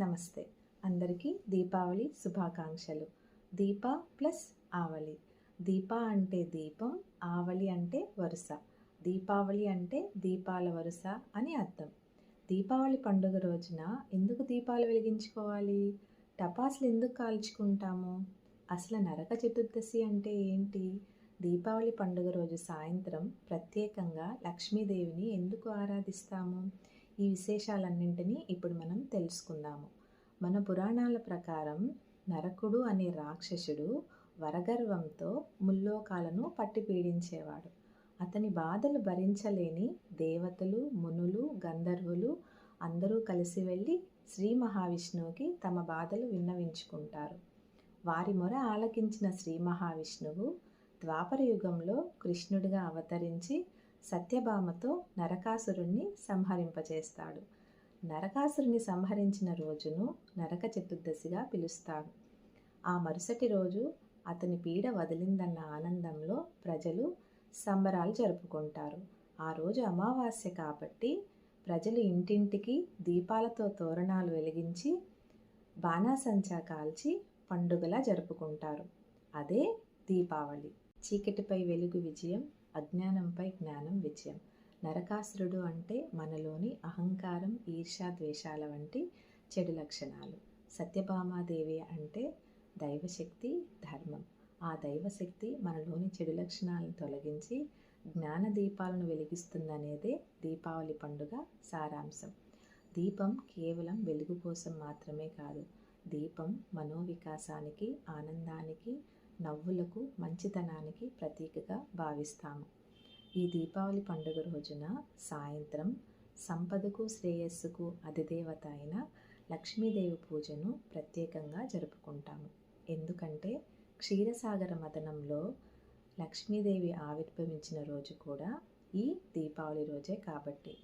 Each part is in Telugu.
నమస్తే. అందరికీ దీపావళి శుభాకాంక్షలు. దీప ప్లస్ ఆవలి దీప అంటే దీపం ఆవలి అంటే వరుస. దీపావళి అంటే దీపాల వరుస అని అర్థం. దీపావళి పండుగ రోజున ఎందుకు దీపాలు వెలిగించుకోవాలి? టపాసులు ఎందుకు కాల్చుకుంటాము? అసలు నరక చతుర్దశి అంటే ఏంటి? దీపావళి పండుగ రోజు సాయంత్రం ప్రత్యేకంగా లక్ష్మీదేవిని ఎందుకు ఆరాధిస్తాము? ఈ విశేషాలన్నింటినీ ఇప్పుడు మనం తెలుసుకుందాము. మన పురాణాల ప్రకారం నరకుడు అనే రాక్షసుడు వరగర్వంతో ముల్లోకాలను పట్టి పీడించేవాడు అతని బాధలు భరించలేని దేవతలు మునులు గంధర్వులు అందరూ కలిసి వెళ్ళి శ్రీ మహావిష్ణువుకి తమ బాధలు విన్నవించుకుంటారు. వారి మొర ఆలకించిన శ్రీ మహావిష్ణువు ద్వాపర యుగంలో కృష్ణుడిగా అవతరించి సత్యభామతో నరకాసురుణ్ణి సంహరింపచేస్తాడు నరకాసురుని సంహరించిన రోజును నరక చతుర్దశిగా పిలుస్తారు. ఆ మరుసటి రోజు అతని పీడ వదిలిందన్న ఆనందంలో ప్రజలు సంబరాలు జరుపుకుంటారు. ఆ రోజు అమావాస్య కాబట్టి ప్రజలు ఇంటింటికి దీపాలతో తోరణాలు వెలిగించి బాణాసంచా కాల్చి పండుగలా జరుపుకుంటారు. అదే దీపావళి. చీకటిపై వెలుగు విజయం అజ్ఞానంపై జ్ఞానం విజయం. నరకాసురుడు అంటే మనలోని అహంకారం ఈర్షా ద్వేషాల వంటి చెడు లక్షణాలు. సత్యభామాదేవి అంటే దైవశక్తి ధర్మం. ఆ దైవశక్తి మనలోని చెడు లక్షణాలను తొలగించి జ్ఞాన దీపాలను వెలిగిస్తుందనేదే దీపావళి పండుగ సారాంశం. దీపం కేవలం వెలుగు కోసం మాత్రమే కాదు దీపం మనోవికాసానికి ఆనందానికి నవ్వులకు మంచితనానికి ప్రతీకగా భావిస్తాము. ఈ దీపావళి పండుగ రోజున సాయంత్రం సంపదకు శ్రేయస్సుకు అధిదేవత అయిన లక్ష్మీదేవి పూజను ప్రత్యేకంగా జరుపుకుంటాము. ఎందుకంటే క్షీరసాగర మదనంలో లక్ష్మీదేవి ఆవిర్భవించిన రోజు కూడా ఈ దీపావళి రోజే కాబట్టి.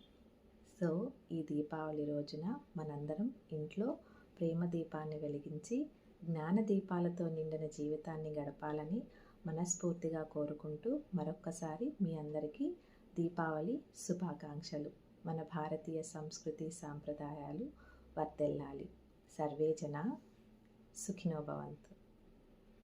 సో ఈ దీపావళి రోజున మనందరం ఇంట్లో ప్రేమ దీపాన్ని వెలిగించి జ్ఞాన దీపాలతో నిండిన జీవితాన్ని గడపాలని మనస్ఫూర్తిగా కోరుకుంటూ మరొక్కసారి మీ అందరికీ దీపావళి శుభాకాంక్షలు. మన భారతీయ సంస్కృతి సాంప్రదాయాలు వర్దెల్లాలి సర్వే జన సుఖినోభవంతు